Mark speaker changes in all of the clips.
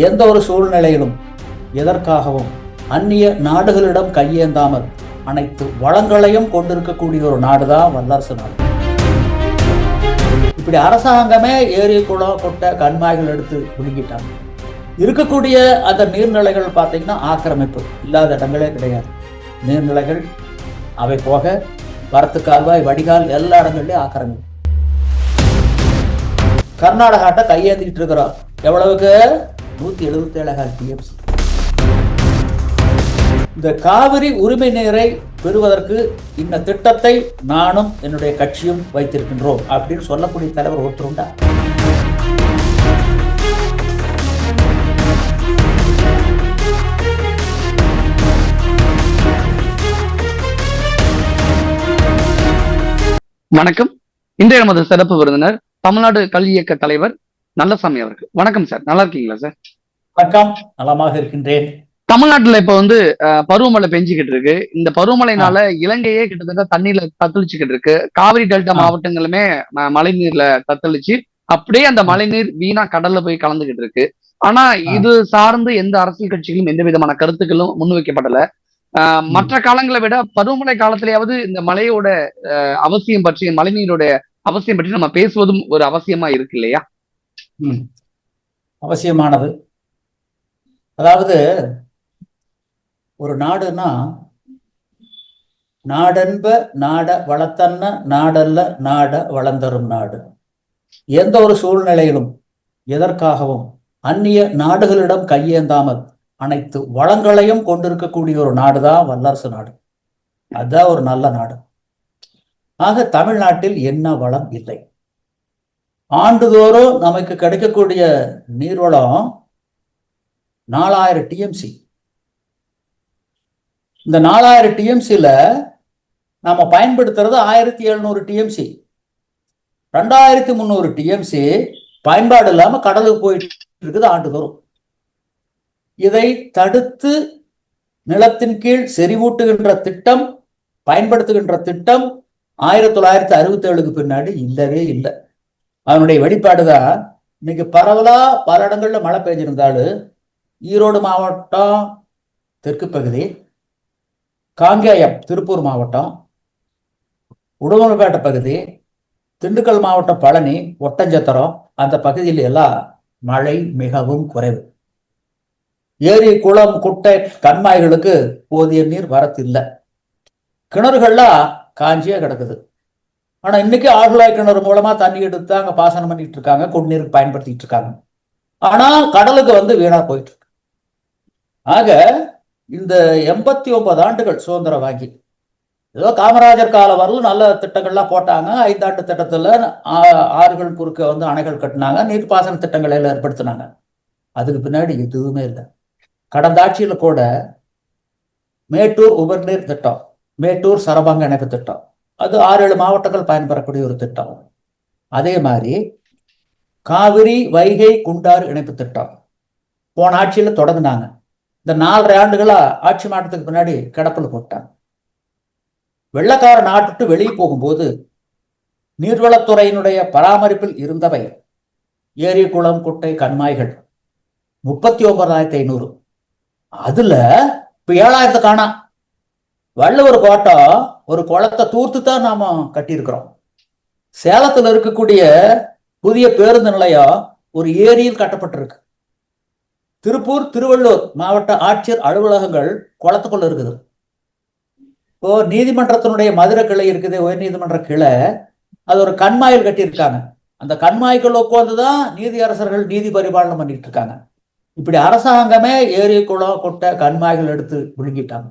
Speaker 1: எந்த ஒரு சூழ்நிலையிலும் எதற்காகவும் அந்நிய நாடுகளிடம் கையேந்தாமல் அனைத்து வளங்களையும் கொண்டிருக்கக்கூடிய ஒரு நாடுதான் வல்லரசு நாடு. இப்படி அரசாங்கமே ஏரி குளம் கொட்ட கண்மாய்கள் எடுத்து விழுங்கிட்டாங்க. இருக்கக்கூடிய அந்த நீர்நிலைகள் பார்த்தீங்கன்னா ஆக்கிரமிப்பு இல்லாத இடங்களே கிடையாது. நீர்நிலைகள் அவை போக வரத்து கால்வாய் வடிகால் எல்லா இடங்கள்லயும் ஆக்கிரமிப்பு. கர்நாடகாட்ட கையேந்திக்கிட்டு இருக்கிறோம் எவ்வளவுக்கு? நூற்றி எழுபத்தி டிஎம்சி இந்த காவிரி உரிமை நீரை பெறுவதற்கு இந்த திட்டத்தை நானும் என்னுடைய கட்சியும் வைத்திருக்கின்றோம் அப்படின்னு சொல்லக்கூடிய தலைவர் ஒருத்தர் உண்டா?
Speaker 2: வணக்கம். இன்றைய நமது சிறப்பு விருந்தினர் தமிழ்நாடு கல்வி இயக்க தலைவர் நல்லசாமி அவர்கள் வணக்கம் சார். நல்லா இருக்கீங்களா சார்?
Speaker 1: வணக்கம். நலமாக இருக்கின்றேன்.
Speaker 2: தமிழ்நாட்டுல இப்ப வந்து பருவமழை பெஞ்சுக்கிட்டு இருக்கு. இந்த பருவமழைனால இலங்கையே கிட்டத்தட்ட தண்ணியில தத்தளிச்சுக்கிட்டு இருக்கு. காவிரி டெல்டா. மாவட்டங்களுமே ம- மழைநீர்ல தத்தளிச்சு அப்படியே அந்த மழைநீர் வீணா கடல்ல போய் கலந்துகிட்டு இருக்கு. ஆனா இது சார்ந்து எந்த அரசியல் கட்சிகளும் எந்த விதமான கருத்துக்களும் முன்வைக்கப்படல. ஆஹ், மற்ற காலங்களை விட பருவமழை காலத்திலேயாவது இந்த மழையோட அவசியம் பற்றி மழைநீரோட அவசியம் பற்றி நம்ம பேசுவதும் ஒரு அவசியமா இருக்கு இல்லையா.
Speaker 1: அவசியமானது. அதாவது ஒரு நாடுனா நாடென்ப நாட வளத்தன்ன நாடல்ல நாட வளர்ந்தரும் நாடு. எந்த ஒரு சூழ்நிலையிலும் எதற்காகவும் அந்நிய நாடுகளிடம் கையேந்தாமல் அனைத்து வளங்களையும் கொண்டிருக்கக்கூடிய ஒரு நாடுதான் வல்லரசு நாடு. அதுதான் ஒரு நல்ல நாடு. ஆக தமிழ்நாட்டில் என்ன வளம் இல்லை? ஆண்டுதோறும் நமக்கு கிடைக்கக்கூடிய நீர்வளம் நாலாயிரம் டிஎம்சி இந்த நாலாயிரம் டிஎம்சியில் நாம் பயன்படுத்துறது ஆயிரத்தி எழுநூறு டிஎம்சி ரெண்டாயிரத்தி முந்நூறு டிஎம்சி பயன்பாடு இல்லாமல் கடலுக்கு போயிட்டு இருக்குது ஆண்டுதோறும். இதை தடுத்து நிலத்தின் கீழ் செறிவூட்டுகின்ற திட்டம் பயன்படுத்துகின்ற திட்டம் ஆயிரத்தி தொள்ளாயிரத்தி அறுபத்தி ஏழுக்கு பின்னாடி இல்லவே இல்லை. அதனுடைய வெளிப்பாடுதான் இன்னைக்கு பரவலா பல இடங்கள்ல மழை பெஞ்சிருந்தாலும் ஈரோடு மாவட்டம் தெற்கு பகுதி காங்கேயம் திருப்பூர் மாவட்டம் உடுமலைப்பேட்டை பகுதி திண்டுக்கல் மாவட்டம் பழனி ஒட்டஞ்சத்திரம் அந்த பகுதியில் எல்லாம் மழை மிகவும் குறைவு. ஏரி குளம் குட்டை கண்மாய்களுக்கு போதிய நீர் வரத்தில்லை. கிணறுகள்லாம் காஞ்சியே கிடக்குது. ஆனால் இன்னைக்கு ஆழ்குழாய் கிணறு மூலமா தண்ணி எடுத்து அங்கே பாசனம் பண்ணிட்டு இருக்காங்க குடிநீருக்கு பயன்படுத்திட்டு இருக்காங்க ஆனால் கடலுக்கு வந்து வீணா போயிட்டு இருக்கு. ஆக இந்த எண்பத்தி ஒன்பது ஆண்டுகள் சுதந்திரம் வாங்கி ஏதோ காமராஜர் காலம் வரல நல்ல திட்டங்கள்லாம் போட்டாங்க. ஐந்தாண்டு திட்டத்தில் ஆ- ஆறுகள் குறுக்க வந்து அணைகள் கட்டினாங்க நீர்ப்பாசன திட்டங்களை எல்லாம் ஏற்படுத்தினாங்க. அதுக்கு பின்னாடி எதுவுமே இல்லை. கடந்த ஆட்சியில் கூட மேட்டூர் உபர்நீர் திட்டம் மேட்டூர் சரபங்க இணைப்பு திட்டம் அது ஆறு ஏழு மாவட்டங்கள் பயன்பெறக்கூடிய ஒரு திட்டம். அதே மாதிரி காவிரி வைகை குண்டாறு இணைப்பு திட்டம். போன ஆட்சியில் தொடங்கினாங்க. இந்த நாலரை ஆண்டுகளா ஆட்சி மாற்றத்துக்கு பின்னாடி கிடப்பில் போட்டாங்க. வெள்ளக்கார நாட்டுட்டு வெளியே போகும்போது நீர்வளத்துறையினுடைய பராமரிப்பில் இருந்தவை ஏரி குளம் குட்டை கண்மாய்கள் முப்பத்தி ஒன்பதாயிரத்தி ஐநூறு. அதுல இப்ப ஏழாயிரத்து காணா வள்ளுவர் கோட்டம் ஒரு குளத்தை தூர்த்து தான் நாம கட்டியிருக்கிறோம். சேலத்துல இருக்கக்கூடிய புதிய பேருந்து நிலையம் ஒரு ஏரியில் கட்டப்பட்டிருக்கு. திருப்பூர் திருவள்ளூர் மாவட்ட ஆட்சியர் அலுவலகங்கள் குளத்துக்குள்ள இருக்குது. இப்போ நீதிமன்றத்தினுடைய மதுரை கிளை இருக்குது உயர் நீதிமன்ற கிளை. அது ஒரு கண்மாயில் கட்டியிருக்காங்க. அந்த கண்மாய்க்குள்ள உட்காந்துதான் நீதி அரசர்கள் நீதி பரிபாலனம் பண்ணிட்டு இருக்காங்க. இப்படி அரசாங்கமே ஏரி குளம் கொட்டை கண்மாய்கள் எடுத்து விழுங்கிட்டாங்க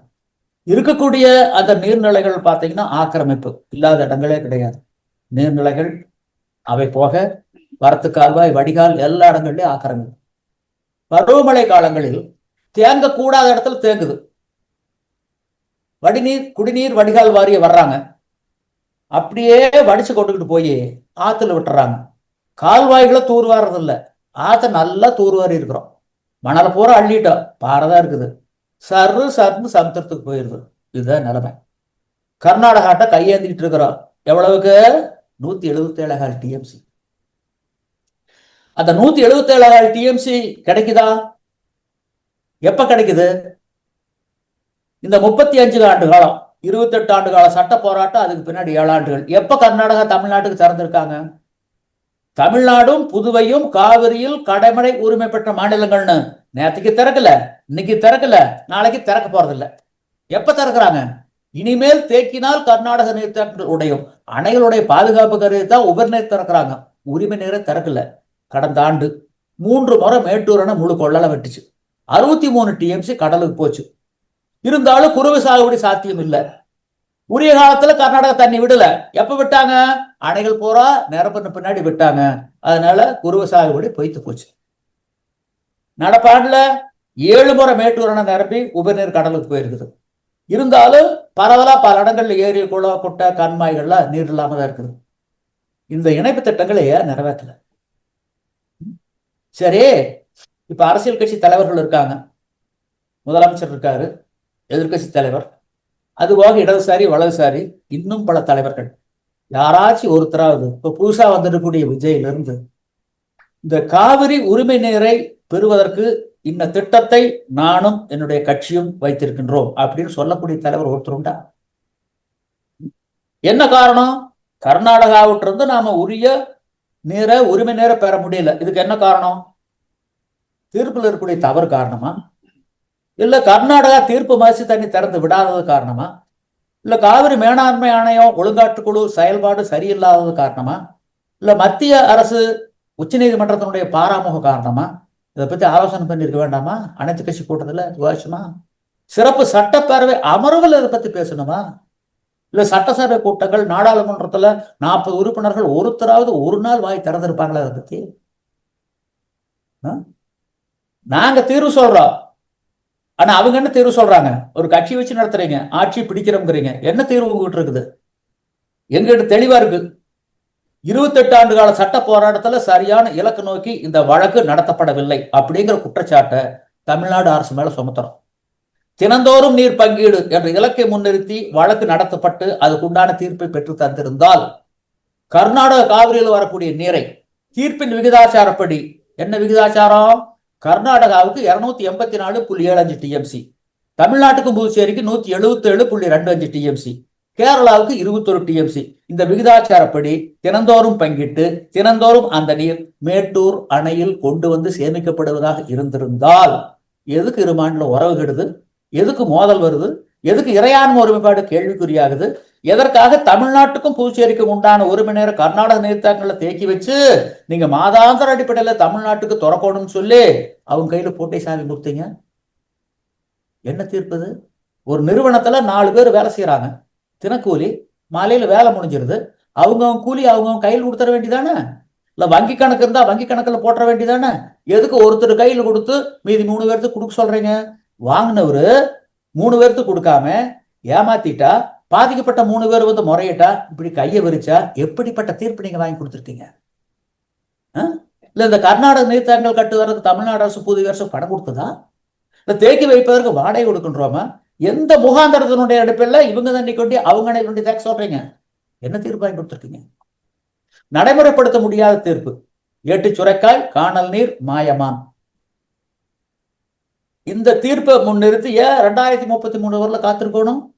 Speaker 1: இருக்கக்கூடிய அந்த நீர்நிலைகள் பார்த்தீங்கன்னா ஆக்கிரமிப்பு இல்லாத இடங்களே கிடையாது. நீர்நிலைகள் அவை போக வரத்து கால்வாய் வடிகால் எல்லா இடங்கள்லயும் ஆக்கிரமிப்பு. பருவமழை காலங்களில் தேங்கக்கூடாத இடத்துல தேங்குது. வடிநீர் குடிநீர் வடிகால் வாரிய வர்றாங்க. அப்படியே வடிச்சு கொண்டுகிட்டு போய் ஆத்துல விட்டுறாங்க. கால்வாய்களை தூர்வாரது இல்ல ஆத்த நல்லா தூர்வாரி இருக்கிறோம். மணலை பூரா அள்ளிட்டோம். பாறைதான் இருக்குது. சர்ரு சர்னு சமுத்திரத்துக்கு போயிருது. இதுதான் நிலைமை. கர்நாடகாட்ட கையேந்திக்கிட்டு இருக்கிறோம் எவ்வளவுக்கு? நூத்தி எழுபத்தி ஏழாயிரம் டிஎம்சி அந்த நூத்தி எழுபத்தி ஏழாயிரம் டிஎம்சி கிடைக்குதா? எப்ப கிடைக்குது? இந்த முப்பத்தி அஞ்சு ஆண்டு காலம் இருபத்தெட்டு ஆண்டு கால சட்ட போராட்டம் அதுக்கு பின்னாடி ஏழு ஆண்டுகள். எப்ப கர்நாடகா தமிழ்நாட்டுக்கு திறந்திருக்காங்க? தமிழ்நாடும் புதுவையும் காவிரியில் கடைமடை உரிமை பெற்ற மாநிலங்கள்னு. நேற்றுக்கு திறக்கல இன்னைக்கு திறக்கல நாளைக்கு திறக்க போறதில்ல. எப்ப திறக்கிறாங்க? இனிமேல் தேக்கினால் கர்நாடக நீர்த்தேக்கங்கள் உடையும். அணைகளுடைய பாதுகாப்பு கருதி தான் உபர்நீர் திறக்கிறாங்க. உரிமை நீரை திறக்கல. கடந்த ஆண்டு மூன்று முறை மேட்டூர் அணை முழு கொள்ளல வெட்டுச்சு. அறுபத்தி மூணு டிஎம்சி கடலுக்கு போச்சு. இருந்தாலும் குறுவை சாகுபடி சாத்தியம் இல்லை. உரிய காலத்துல கர்நாடகா தண்ணி விடல. எப்ப விட்டாங்க? அணைகள் பூரா நிரம்பின பின்னாடி விட்டாங்க. அதனால குறுவை சாகுபடி பொய்த்து போச்சு. நடப்பாண்டுல ஏழு முறை மேட்டூரனை நிரம்பி உபநீர் கடலுக்கு போயிருக்குது. இருந்தாலும் பரவலா பல இடங்கள்ல ஏரி குளம் குட்டை கண்மாய்கள்லாம் நீர் இல்லாம தான் இருக்குது. இந்த இணைப்பு திட்டங்களை ஏன் நிறைவேற்றல? சரி இப்ப அரசியல் கட்சி தலைவர்கள் இருக்காங்க. முதலமைச்சர் இருக்காரு எதிர்க்கட்சி தலைவர். அதுபோக இடதுசாரி வலதுசாரி இன்னும் பல தலைவர்கள். யாராச்சும் ஒருத்தராவது இப்ப புதுசா வந்திருக்கக்கூடிய விஜயிலிருந்து இந்த காவிரி உரிமை நீரை பெறுவதற்கு இந்த திட்டத்தை நானும் என்னுடைய கட்சியும் வைத்திருக்கின்றோம் அப்படின்னு சொல்லக்கூடிய தலைவர் ஒருத்தர் உண்டா? என்ன காரணம்? கர்நாடகாவிட்டிருந்து நாம உரிய நீரை உரிமை நேரம் பெற முடியல. இதுக்கு என்ன காரணம்? தீர்ப்பில் இருக்கக்கூடிய தவறு காரணமா? இல்ல கர்நாடகா தீர்ப்பு மதிச்சு தண்ணி திறந்து விடாதது காரணமா? இல்ல காவிரி மேலாண்மை ஆணையம் ஒழுங்காற்றுக்குழு செயல்பாடு சரியில்லாதது காரணமா? இல்ல மத்திய அரசு உச்சநீதிமன்றத்தினுடைய பாராமுக காரணமா? இதை பத்தி ஆலோசனை பண்ணியிருக்க வேண்டாமா? அனைத்து கட்சி கூட்டத்தில் விவாதிச்சுமா சிறப்பு சட்டப்பேரவை அமர்வில் இதை பத்தி பேசணுமா? இல்லை சட்டசபை கூட்டங்கள் நாடாளுமன்றத்தில் நாற்பது உறுப்பினர்கள் ஒருத்தராவது ஒரு நாள் வாய் திறந்திருப்பாங்களா அதை பத்தி? ஆ? நாங்க தீர்வு சொல்றோம். ஆனா அவங்க என்ன தீர்வு சொல்றாங்க? ஒரு கட்சி வச்சு நடத்துறீங்க ஆட்சி பிடிக்கிறோங்கிறீங்க என்ன தீர்வு உங்ககிட்ட இருக்குது? எங்கிட்ட தெளிவா இருக்குது இருபத்தெட்டு ஆண்டு கால சட்ட போராட்டத்துல சரியான இலக்கு நோக்கி இந்த வழக்கு நடத்தப்படவில்லை அப்படிங்கிற குற்றச்சாட்டை தமிழ்நாடு அரசு மேல சுமத்துறோம் தினந்தோறும் நீர் பங்கீடு என்ற இலக்கை முன்னிறுத்தி வழக்கு நடத்தப்பட்டு அதுக்குண்டான தீர்ப்பை பெற்று தந்திருந்தால் கர்நாடக காவிரியில் வரக்கூடிய நீரை தீர்ப்பின் விகிதாச்சாரப்படி என்ன விகிதாச்சாரம்? கர்நாடகாவுக்கு இருநூத்தி எண்பத்தி நாலு புள்ளி ஏழு அஞ்சு டிஎம்சி தமிழ்நாட்டுக்கும் புதுச்சேரிக்கு நூத்தி எழுபத்தி ஏழு புள்ளி ரெண்டு அஞ்சு டிஎம்சி கேரளாவுக்கு இருபத்தொரு டிஎம்சி இந்த விகிதாச்சாரப்படி தினந்தோறும் பங்கிட்டு தினந்தோறும் அந்த நீர் மேட்டூர் அணையில் கொண்டு வந்து சேமிக்கப்படுவதாக இருந்திருந்தால் எதுக்கு இரு மாநில உறவு கெடுது? எதுக்கு மோதல் வருது? எதுக்கு இறையாண்மை ஒருமைப்பாடு கேள்விக்குறியாகுது? எதற்காக தமிழ்நாட்டுக்கும் புதுச்சேரிக்கும் உண்டான உரிமை நேரம் கர்நாடக நீர்த்தாக்கங்களை தேக்கி வச்சு நீங்க மாதாந்திர அடிப்படையில தமிழ்நாட்டுக்கு திறக்கணும்னு சொல்லி அவங்க கையில போட்டை சாமி கொடுத்தீங்க? என்ன தீர்ப்பது ஒரு நிறுவனத்துல நாலு பேர் வேலை செய்யறாங்க. தினக்கூலி மாலையில வேலை முடிஞ்சிருது. அவங்க கூலி அவங்க கையில் கொடுத்துட வேண்டியதானே? இல்லை வங்கி கணக்கு இருந்தால் வங்கி கணக்கில் போட்டுற வேண்டியதானே? எதுக்கு ஒருத்தர் கையில் கொடுத்து மீதி மூணு பேர்த்துக்கு கொடுக்க சொல்றீங்க? வாங்கினவர் மூணு பேர்த்துக்கு கொடுக்காம ஏமாத்திட்டா பாதிக்கப்பட்ட மூணு பேர் வந்து முறையிட்டா இப்படி கையை விரிச்சா எப்படிப்பட்ட தீர்ப்பு நீங்க வாங்கி கொடுத்துருக்கீங்க? ஆ? இல்ல இந்த கர்நாடக நீர்த்தாங்கல் கட்டுவதற்கு தமிழ்நாடு அரசு புதிய அரசு பணம் கொடுத்ததா? இல்ல தேக்கி வைப்பதற்கு வாடகை கொடுக்கின்றோமா? எந்த முகாந்திரத்தினுடைய அடிப்பில் இவங்க தண்ணி கொண்டு அவங்க அணை தேக்க சொல்றீங்க என்ன தீர்ப்பு கொடுத்துருக்கீங்க? நடைமுறைப்படுத்த முடியாத தீர்ப்பு. ஏட்டு சுரைக்காய் காணல் நீர் மாயமான். இந்த தீர்ப்பை முன்னிறுத்தி ஏன் ரெண்டாயிரத்தி முப்பத்தி மூணு வரல காத்திருக்கணும்.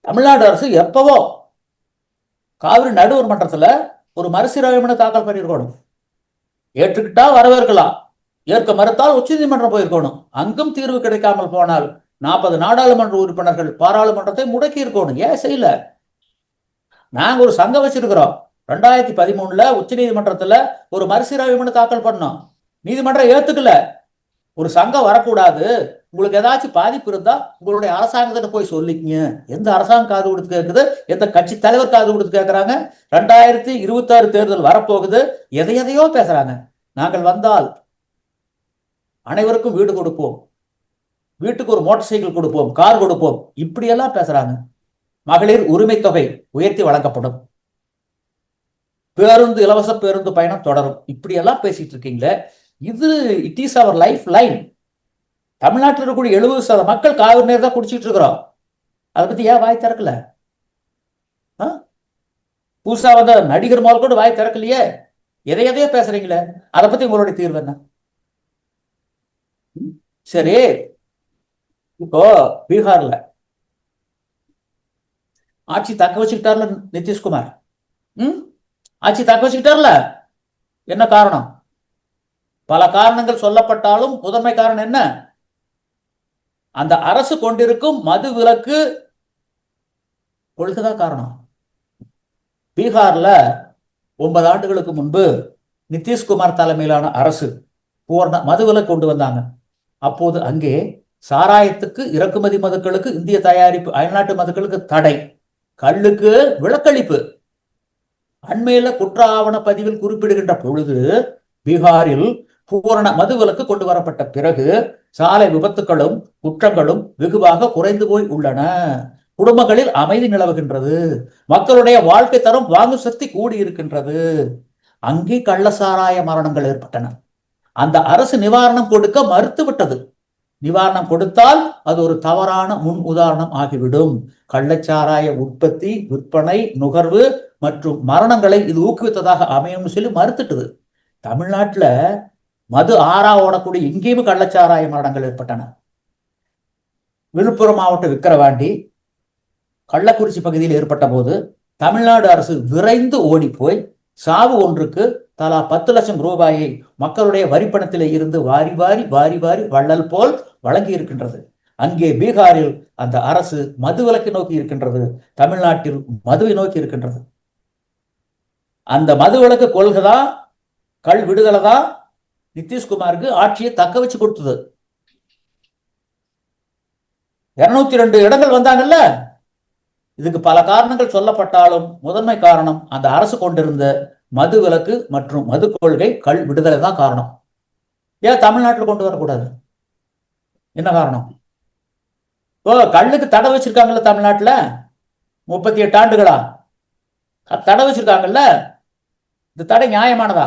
Speaker 1: தமிழ்நாடு அரசு எப்பவோ காவிரி நடுவர் மன்றத்தில் ஒரு மறுசீரமைப்பு தாக்கல் பண்ணியிருக்கணும். ஏற்றுக்கிட்டா வரவேற்கலாம். ஏற்க மறுத்தால் உச்சநீதிமன்றம் போயிருக்கணும். அங்கும் தீர்வு கிடைக்காமல் போனால் நாற்பது நாடாளுமன்ற உறுப்பினர்கள் பாராளுமன்றத்தை முடக்கி இருக்கணும் ஏன் செய்யல? நாங்க ஒரு சங்கம் வச்சிருக்கிறோம். ரெண்டாயிரத்தி பதிமூணுல உச்சநீதிமன்றத்துல ஒரு மறுசீரமைப்பு தாக்கல் பண்ணோம். நீதிமன்றம் ஏத்துக்கல. ஒரு சங்கம் வரக்கூடாது. உங்களுக்கு ஏதாச்சும் பாதிப்பு இருந்தா உங்களுடைய அரசாங்கத்திட்ட போய் சொல்லிக்கங்க. எந்த அரசாங்கம் காது கொடுத்து கேட்குது எந்த கட்சி தலைவர் காது கொடுத்து கேட்கறாங்க ரெண்டாயிரத்தி இருபத்தாறு தேர்தல் வரப்போகுது. எதை எதையோ பேசுறாங்க. நாங்கள் வந்தால் அனைவருக்கும் வீடு கொடுப்போம். வீட்டுக்கு ஒரு மோட்டார் சைக்கிள் கொடுப்போம் கார் கொடுப்போம். இப்படியெல்லாம் பேசுறாங்க. மகளிர் உரிமை தொகை உயர்த்தி வழங்கப்படும். பேருந்து இலவச பேருந்து பயணம் தொடரும். இப்படியெல்லாம் பேசிட்டு இருக்கீங்களே. இது it is our life line தமிழ்நாட்டில் இருக்கக்கூடிய எழுபது சதவீத மக்கள் காவிரி நீர் தான் குடிச்சிட்டு இருக்கிறோம். அதை பத்தி ஏன் வாய் திறக்கல? ஆ? புதுசா வந்த நடிகர் மால் கூட வாய் திறக்கலையே. எதை எதையோ பேசுறீங்களே. அதை பத்தி உங்களுடைய தீர்வு என்ன? சரி. இப்போ பீகார்ல ஆட்சி தக்க வச்சுக்கிட்டார்ல நிதிஷ்குமார்? ம்? ஆட்சி தக்க வச்சுக்கிட்டார்ல? என்ன காரணம்? பல காரணங்கள் சொல்லப்பட்டாலும் முதன்மை காரணம் என்ன? அந்த அரசு கொண்டிருக்கும் மது விலக்கு கொள்கைதான் காரணம். பீகார்ல ஒன்பது ஆண்டுகளுக்கு முன்பு நிதிஷ்குமார் தலைமையிலான அரசு பூர்ண மதுவிலக்கு கொண்டு வந்தாங்க. அப்போது அங்கே சாராயத்துக்கு இறக்குமதி மதுக்களுக்கு இந்திய தயாரிப்பு அயல்நாட்டு மதுக்களுக்கு தடை. கல்லுக்கு விலக்களிப்பு அண்மையில குற்ற ஆவண பதிவில் குறிப்பிடுகின்ற பொழுது பீகாரில் பூரண மதுவிலக்கு கொண்டு வரப்பட்ட பிறகு சாலை விபத்துகளும் குற்றங்களும் வெகுவாக குறைந்து போய் உள்ளன. குடும்பங்களில் அமைதி நிலவுகின்றது. மக்களுடைய வாழ்க்கை தரம் வாங்கும் சக்தி கூடி இருக்கின்றது அங்கே கள்ளசாராய மரணங்கள் ஏற்பட்டன. அந்த அரசு நிவாரணம் கொடுக்க மறுத்துவிட்டது. நிவாரணம் கொடுத்தால் அது ஒரு தவறான முன் உதாரணம் ஆகிவிடும். கள்ளச்சாராய உற்பத்தி விற்பனை நுகர்வு மற்றும் மரணங்களை இது ஊக்குவித்ததாக அமையும்னு சொல்லி மறுத்துட்டது. தமிழ்நாட்டில் மது ஆறா ஓடக்கூடிய எங்கேயுமே கள்ளச்சாராய மரணங்கள் ஏற்பட்டன. விழுப்புரம் மாவட்டம் விக்கிரவாண்டி கள்ளக்குறிச்சி பகுதியில் ஏற்பட்ட போது தமிழ்நாடு அரசு விரைந்து ஓடி போய் சாவு ஒன்றுக்கு தலா பத்து லட்சம் ரூபாயை மக்களுடைய வரிப்பணத்திலே இருந்து வாரி வாரி வாரி வாரி வள்ளல் போல் வழங்கி இருக்கின்றது. அங்கே பீகாரில் அந்த அரசு மது விலக்கை நோக்கி இருக்கின்றது. தமிழ்நாட்டில் மதுவை நோக்கி இருக்கின்றது. அந்த மதுவிலக்கு கொள்கைதா? கல் விடுதலை தான் நிதிஷ்குமாருக்கு ஆட்சியை தக்க வச்சு கொடுத்தது. இருநூத்தி ரெண்டு இடங்கள் வந்தாங்கல்ல? இதுக்கு பல காரணங்கள் சொல்லப்பட்டாலும் முதன்மை காரணம் அந்த அரசு கொண்டிருந்த மது விலக்கு மற்றும் மது கொள்கை கல் விடுதலை தான் காரணம். ஏன் தமிழ்நாட்டில் கொண்டு வரக்கூடாது? என்ன காரணம்? ஓ கல்லுக்கு தடை வச்சிருக்காங்கல்ல தமிழ்நாட்டில்? முப்பத்தி எட்டு ஆண்டுகளா? தடை வச்சிருக்காங்கல்ல? இந்த தடை நியாயமானதா?